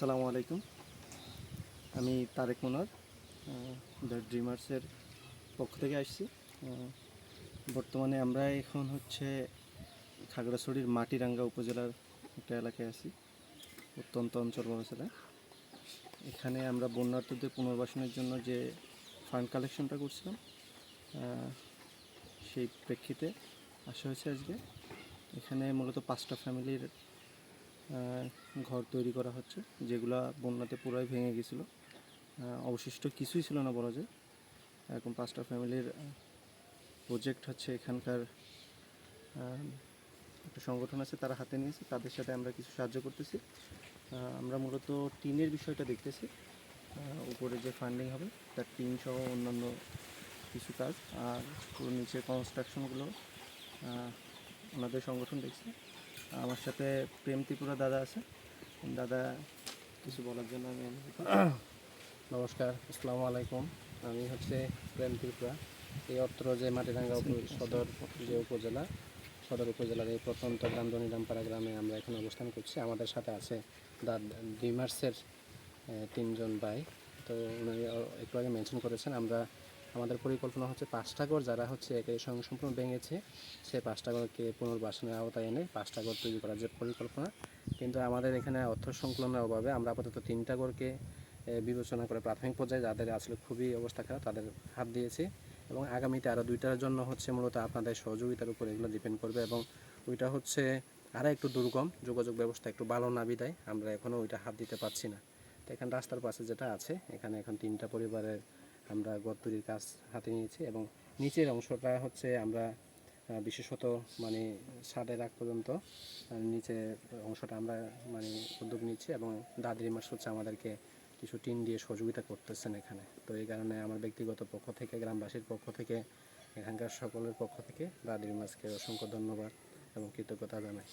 আসসালামু আলাইকুম। আমি তারেক মোনার দ্য ড্রিমার্সের পক্ষ থেকে আসছি। বর্তমানে আমরা এখন হচ্ছে খাগড়াছড়ির মাটিরাঙ্গা উপজেলার একটা এলাকায় আছি, অত্যন্ত অঞ্চল উপজেলায় এখানে আমরা বন্যার্থদের পুনর্বাসনের জন্য যে ফান্ড কালেকশনটা করছিলাম সেই প্রেক্ষিতে আসা হয়েছে আজকে। এখানে মূলত পাঁচটা ফ্যামিলির ঘর তৈরি করা হচ্ছে, যেগুলা বন্যাতে পুরাই ভেঙে গেছিল। অবশিষ্ট কিছুই ছিল না বলা যায়। এরকম পাঁচটা ফ্যামিলির প্রজেক্ট হচ্ছে, এখানকার একটা সংগঠন আছে তারা হাতে নিয়েছে, তাদের সাথে আমরা কিছু সাহায্য করতেছি। আমরা মূলত টিনের বিষয়টা দেখতেছি। উপরে যে ফান্ডিং হবে, তার টিন সহ অন্যান্য কিছু কাজ, আর পুরো নিচে কনস্ট্রাকশনগুলো ওনাদের সংগঠন দেখছে। আমার সাথে প্রেম ত্রিপুরা দাদা আছে। দাদা কিছু বলার জন্য আমি নমস্কার আসসালামু আলাইকুম। আমি হচ্ছে প্রেম ত্রিপুরা এই অত্র যে মাটিরাঙ্গা সদর যে উপজেলা সদর উপজেলার এই প্রত্যন্ত গ্রাম দনিরামপাড়া গ্রামে আমরা এখন অবস্থান করছি। আমাদের সাথে আছে দা ডিমার্সের তিনজন ভাই। তো উনি একটু আগে মেনশন করেছেন আমরা আমাদের পরিকল্পনা হচ্ছে পাঁচটা ঘর, যারা হচ্ছে একে সঙ্গে সম্পূর্ণ ভেঙেছে, সে পাঁচটা ঘরকে পুনর্বাসনের আওতায় এনে পাঁচটা ঘর তৈরি করার যে পরিকল্পনা। কিন্তু আমাদের এখানে অর্থ সংকলনের অভাবে আমরা আপাতত তিনটা ঘরকে বিবেচনা করে প্রাথমিক পর্যায়ে যাদের আসলে খুবই অবস্থা খারাপ তাদের হাত দিয়েছি এবং আগামীতে আরও দুইটার জন্য হচ্ছে মূলত আপনাদের সহযোগিতার উপর এগুলো ডিপেন্ড করবে এবং ওইটা হচ্ছে আরও একটু দুর্গম, যোগাযোগ ব্যবস্থা একটু ভালো না বিদায়, আমরা এখনও ওইটা হাত দিতে পারছি না। তো এখানে রাস্তার পাশে যেটা আছে, এখানে এখন তিনটা পরিবারের আমরা ঘর তৈরির কাজ হাতে নিয়েছি এবং নিচের অংশটা হচ্ছে আমরা বিশেষত মানে সাড়ে রাখ পর্যন্ত নিচের অংশটা আমরা মানে উদ্যোগ নিচ্ছি এবং দাদির মাস হচ্ছে আমাদেরকে কিছু টিন দিয়ে সহযোগিতা করতেছেন এখানে। তো এই কারণে আমার ব্যক্তিগত পক্ষ থেকে, গ্রামবাসীর পক্ষ থেকে, এখানকার সকলের পক্ষ থেকে দাদির মাসকে অসংখ্য ধন্যবাদ এবং কৃতজ্ঞতা জানাই।